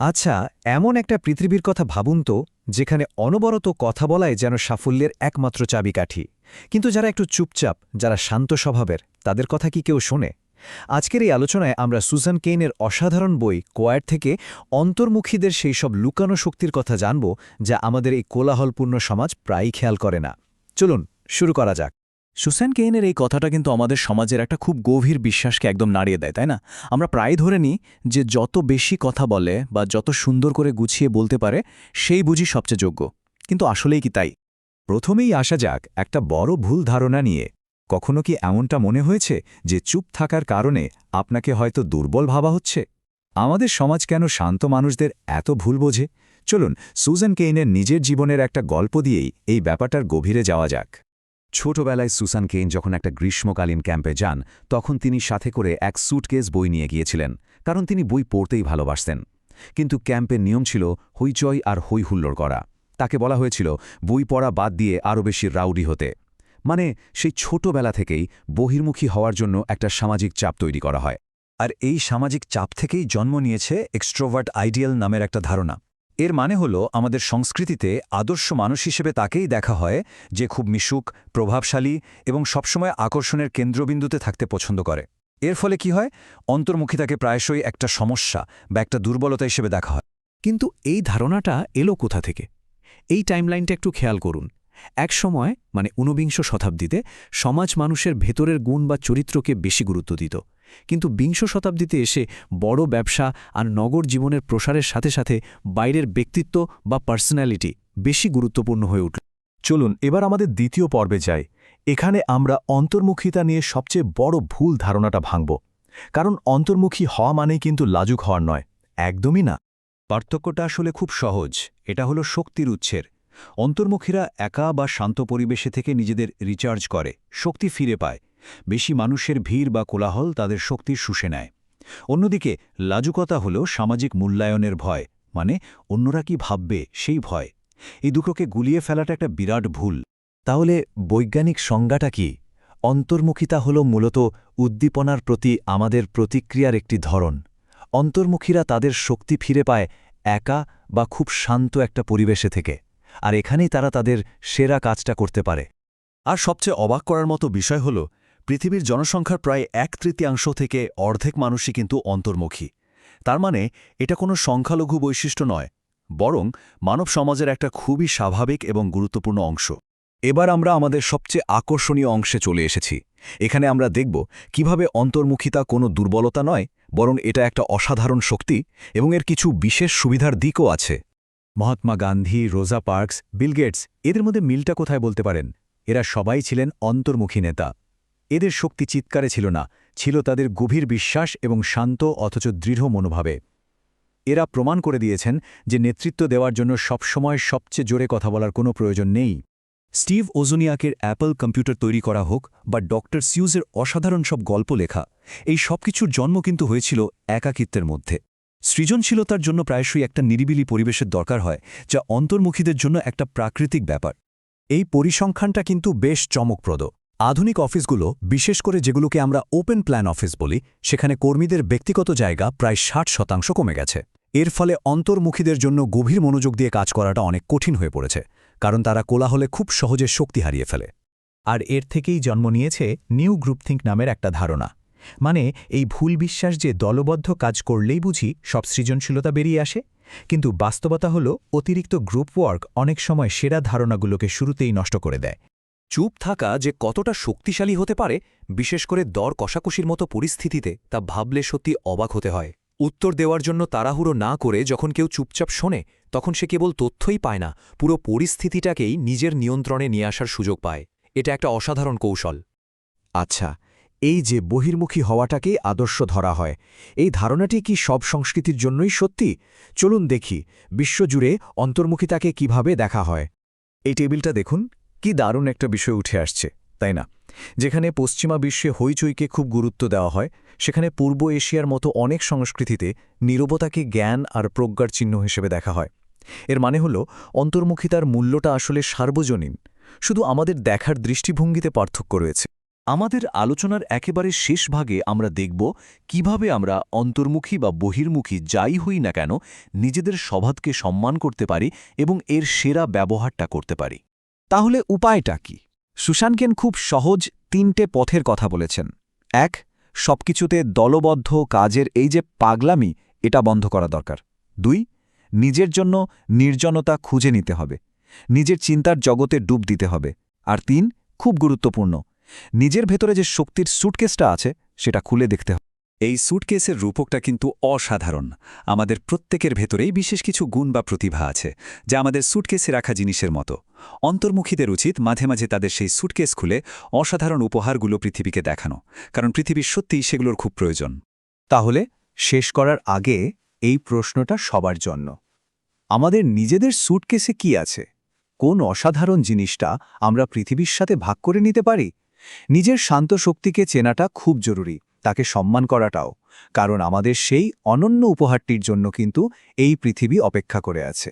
আচ্ছা এমন একটা পৃথিবীর কথা ভাবুন তো, যেখানে অনবরত কথা বলাই যেন সাফল্যের একমাত্র চাবিকাঠি। কিন্তু যারা একটু চুপচাপ, যারা শান্ত স্বভাবের, তাদের কথা কি কেউ শোনে? আজকের এই আলোচনায় আমরা সুজান কেইনের অসাধারণ বই কোয়ার থেকে অন্তর্মুখীদের সেই সব লুকানো শক্তির কথা জানব, যা আমাদের এই কোলাহলপূর্ণ সমাজ প্রায়ই খেয়াল করে না। চলুন, শুরু করা যাক। সুসেন কেইনের এই কথাটা কিন্তু আমাদের সমাজের একটা খুব গভীর বিশ্বাসকে একদম নাড়িয়ে দেয়, তাই না? আমরা প্রায় ধরে নিই যে যত বেশি কথা বলে বা যত সুন্দর করে গুছিয়ে বলতে পারে, সেই বুঝি সবচেয়ে যোগ্য। কিন্তু আসলেই কি তাই? প্রথমেই আসা যাক একটা বড় ভুল ধারণা নিয়ে। কখনো কি এমনটা মনে হয়েছে যে চুপ থাকার কারণে আপনাকে হয়তো দুর্বল ভাবা হচ্ছে? আমাদের সমাজ কেন শান্ত মানুষদের এত ভুল বোঝে? চলুন সুজান কেইনের নিজের জীবনের একটা গল্প দিয়েই এই ব্যাপারটার গভীরে যাওয়া যাক। ছোটবেলায় সুসান কেইন যখন একটা গ্রীষ্মকালীন ক্যাম্পে যান, তখন তিনি সাথে করে এক সুটকেস বই নিয়ে গিয়েছিলেন, কারণ তিনি বই পড়তেই ভালোবাসতেন। কিন্তু ক্যাম্পের নিয়ম ছিল হইচই আর হই হুল্লোড় করা। তাকে বলা হয়েছিল, বই পড়া বাদ দিয়ে আরও বেশি রাউডি হতে। মানে সেই ছোটবেলা থেকেই বহির্মুখী হওয়ার জন্য একটা সামাজিক চাপ তৈরি করা হয়। আর এই সামাজিক চাপ থেকেই জন্ম নিয়েছে এক্সট্রোভার্ট আইডিয়াল নামের একটা ধারণা। এর মানে হল আমাদের সংস্কৃতিতে আদর্শ মানুষ হিসেবে তাকেই দেখা হয়, যে খুব মিশুক, প্রভাবশালী এবং সবসময় আকর্ষণের কেন্দ্রবিন্দুতে থাকতে পছন্দ করে। এর ফলে কি হয়? অন্তর্মুখিতাকে প্রায়শই একটা সমস্যা বা একটা দুর্বলতা হিসেবে দেখা হয়। কিন্তু এই ধারণাটা এলো কোথা থেকে? এই টাইমলাইনটা একটু খেয়াল করুন। এক সময় মানে ঊনবিংশ শতাব্দীতে, সমাজ মানুষের ভেতরের গুণ বা চরিত্রকে বেশি গুরুত্ব দিত। কিন্তু বিংশ শতাব্দীতে এসে বড় ব্যবসা আর নগর জীবনের প্রসারের সাথে সাথে বাইরের ব্যক্তিত্ব বা পার্সোনালিটি বেশি গুরুত্বপূর্ণ হয়ে উঠল। চলুন, এবার আমাদের দ্বিতীয় পর্বে যাই। এখানে আমরা অন্তর্মুখিতা নিয়ে সবচেয়ে বড় ভুল ধারণাটা ভাঙব। কারণ অন্তর্মুখী হওয়া মানেই কিন্তু লাজুক হওয়ার নয়। একদমই না। পার্থক্যটা আসলে খুব সহজ। এটা হলো শক্তির উৎসের। অন্তর্মুখীরা একা বা শান্ত পরিবেশে থেকে নিজেদের রিচার্জ করে, শক্তি ফিরে পায়। বেশি মানুষের ভিড় বা কোলাহল তাদের শক্তি শুষে নেয়। অন্যদিকে, লাজুকতা হল সামাজিক মূল্যায়নের ভয় মানে অন্যরা কি ভাববে সেই ভয়। এই দুটোকে গুলিয়ে ফেলাটা একটা বিরাট ভুল। তাহলে বৈজ্ঞানিক সংজ্ঞাটা কি? অন্তর্মুখিতা হল মূলত উদ্দীপনার প্রতি আমাদের প্রতিক্রিয়ার একটি ধরন। অন্তর্মুখীরা তাদের শক্তি ফিরে পায় একা বা খুব শান্ত একটা পরিবেশে থেকে, আর এখানেই তারা তাদের সেরা কাজটা করতে পারে। আর সবচেয়ে অবাক করার মতো বিষয় হল পৃথিবীর জনসংখ্যার প্রায় এক তৃতীয়াংশ থেকে অর্ধেক মানুষই কিন্তু অন্তর্মুখী। তার মানে এটা কোনো সংখ্যালঘু বৈশিষ্ট্য নয়, বরং মানব সমাজের একটা খুবই স্বাভাবিক এবং গুরুত্বপূর্ণ অংশ। এবার আমরা আমাদের সবচেয়ে আকর্ষণীয় অংশে চলে এসেছি। এখানে আমরা দেখব কীভাবে অন্তর্মুখিতা কোনো দুর্বলতা নয়, বরং এটা একটা অসাধারণ শক্তি এবং এর কিছু বিশেষ সুবিধার দিকও আছে। মহাত্মা গান্ধী, রোজা পার্কস বিলগেটস এদের মধ্যে মিলটা কোথায় বলতে পারেন? এরা সবাই ছিলেন অন্তর্মুখী নেতা। এদের শক্তি চিৎকারে ছিল না, ছিল তাদের গভীর বিশ্বাস এবং শান্ত অথচ দৃঢ় মনোভাবে। এরা প্রমাণ করে দিয়েছেন যে নেতৃত্ব দেওয়ার জন্য সবসময় সবচেয়ে জোরে কথা বলার কোনো প্রয়োজন নেই। স্টিভ ওজুনিয়াকের অ্যাপল কম্পিউটার তৈরি করা হোক বা ডক্টর সিউজের অসাধারণ সব গল্প লেখা, এই সব কিছুর জন্ম কিন্তু হয়েছিল একাকিত্বের মধ্যে। সৃজনশীলতার জন্য প্রায়শই একটা নিরিবিলি পরিবেশের দরকার হয়, যা অন্তর্মুখীদের জন্য একটা প্রাকৃতিক ব্যাপার। এই পরিসংখ্যানটা কিন্তু বেশ চমকপ্রদ। আধুনিক অফিসগুলো, বিশেষ করে যেগুলোকে আমরা ওপেন প্ল্যান অফিস বলি, সেখানে কর্মীদের ব্যক্তিগত জায়গা প্রায় ষাট শতাংশ কমে গেছে। এর ফলে অন্তর্মুখীদের জন্য গভীর মনোযোগ দিয়ে কাজ করাটা অনেক কঠিন হয়ে পড়েছে, কারণ তারা কোলাহলে খুব সহজে শক্তি হারিয়ে ফেলে। আর এর থেকেই জন্ম নিয়েছে নিউ গ্রুপথিঙ্ক নামের একটা ধারণা। মানে এই ভুল বিশ্বাস যে দলবদ্ধ কাজ করলেই বুঝি সব সৃজনশীলতা বেরিয়ে আসে। কিন্তু বাস্তবতা হল অতিরিক্ত গ্রুপ ওয়ার্ক অনেক সময় সেরা ধারণাগুলোকে শুরুতেই নষ্ট করে দেয়। চুপ থাকা যে কতটা শক্তিশালী হতে পারে, বিশেষ করে দর কষাকষির মতো পরিস্থিতিতে তা ভাবলে সত্যি অবাক হতে হয়। উত্তর দেওয়ার জন্য তাড়াহুড়ো না করে যখন কেউ চুপচাপ শোনে, তখন সে কেবল তথ্যই পায় না, পুরো পরিস্থিতিটাকেই নিজের নিয়ন্ত্রণে নিয়ে আসার সুযোগ পায়। এটা একটা অসাধারণ কৌশল। আচ্ছা এই যে বহির্মুখী হওয়াটাকেই আদর্শ ধরা হয়, এই ধারণাটি কি সব সংস্কৃতির জন্যই সত্যি? চলুন দেখি, বিশ্বজুড়ে অন্তর্মুখিতাকে কীভাবে দেখা হয়? এই টেবিলটা দেখুন। কি দারুণ একটা বিষয় উঠে আসছে, তাই না? যেখানে পশ্চিমা বিশ্বে হইচইকে খুব গুরুত্ব দেওয়া হয়, সেখানে পূর্ব এশিয়ার মতো অনেক সংস্কৃতিতে নীরবতাকে জ্ঞান আর প্রজ্ঞার চিহ্ন হিসেবে দেখা হয়। এর মানে হল অন্তর্মুখিতার মূল্যটা আসলে সার্বজনীন, শুধু আমাদের দেখার দৃষ্টিভঙ্গিতে পার্থক্য রয়েছে। আমাদের আলোচনার একেবারে শেষ ভাগে আমরা দেখব কীভাবে আমরা অন্তর্মুখী বা বহির্মুখী যাই হই না কেন, নিজেদের স্বভাবকে সম্মান করতে পারি এবং এর সেরা ব্যবহারটা করতে পারি। তাহলে উপায়টা কি? সুশানকেন খুব সহজ তিনটে পথের কথা বলেছেন। এক, সবকিছুতে দলবদ্ধ কাজের এই যে পাগলামি, এটা বন্ধ করা দরকার। দুই, নিজের জন্য নির্জনতা খুঁজে নিতে হবে। নিজের চিন্তার জগতে ডুব দিতে হবে। আর তিন, খুব গুরুত্বপূর্ণ, নিজের ভেতরে যে শক্তির সুটকেসটা আছে, সেটা খুলে দেখতে হবে। এই স্যুটকেসের রূপকটা কিন্তু অসাধারণ। আমাদের প্রত্যেকের ভেতরেই বিশেষ কিছু গুণ বা প্রতিভা আছে, যা আমাদের স্যুটকেসে রাখা জিনিসের মতো। অন্তর্মুখীদের উচিত মাঝে মাঝে তাদের সেই স্যুটকেস খুলে অসাধারণ উপহারগুলো পৃথিবীকে দেখানো, কারণ পৃথিবীর সত্যিই সেগুলোর খুব প্রয়োজন। তাহলে শেষ করার আগে এই প্রশ্নটা সবার জন্য। আমাদের নিজেদের স্যুটকেসে কি আছে? কোন অসাধারণ জিনিসটা আমরা পৃথিবীর সাথে ভাগ করে নিতে পারি? নিজের শান্ত শক্তিকে চেনাটা খুব জরুরি। তাকে সম্মান করাটাও, কারণ আমাদের সেই অনন্য উপহারটির জন্য কিন্তু এই পৃথিবী অপেক্ষা করে আছে।